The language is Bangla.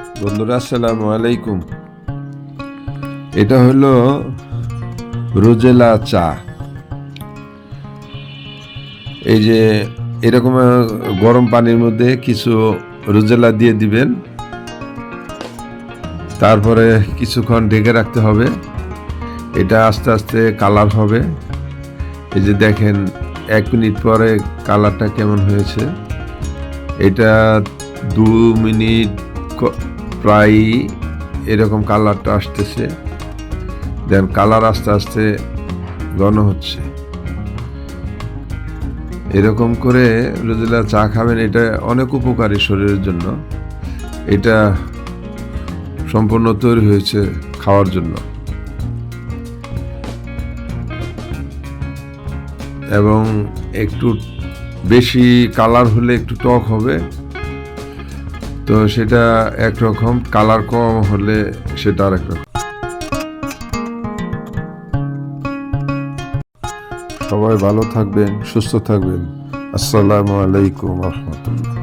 বন্ধুরা, আসসালামু আলাইকুম। এটা হলো রোজেলা চা। এই যে এরকম গরম পানির মধ্যে কিছু রোজেলা দিয়ে দিবেন। তারপরে কিছুক্ষণ ঢেকে রাখতে হবে। এটা আস্তে আস্তে কালার হবে। এই যে দেখেন, এক মিনিট পরে কালারটা কেমন হয়েছে। এটা দু মিনিট প্রায় এরকম কালারটা আসতেছে। দেন কালার আস্তে আস্তে ঘন হচ্ছে। এরকম করে রোজেলা চা খাবেন, এটা অনেক উপকারী শরীরের জন্য। এটা সম্পূর্ণ তৈরি হয়েছে খাওয়ার জন্য। এবং একটু বেশি কালার হলে একটু টক হবে। তো সেটা একরকম কালার কম হলে সেটা আর একরকম সবাই ভালো থাকবেন, সুস্থ থাকবেন। আসসালামু আলাইকুম রহমতুল্লাহ।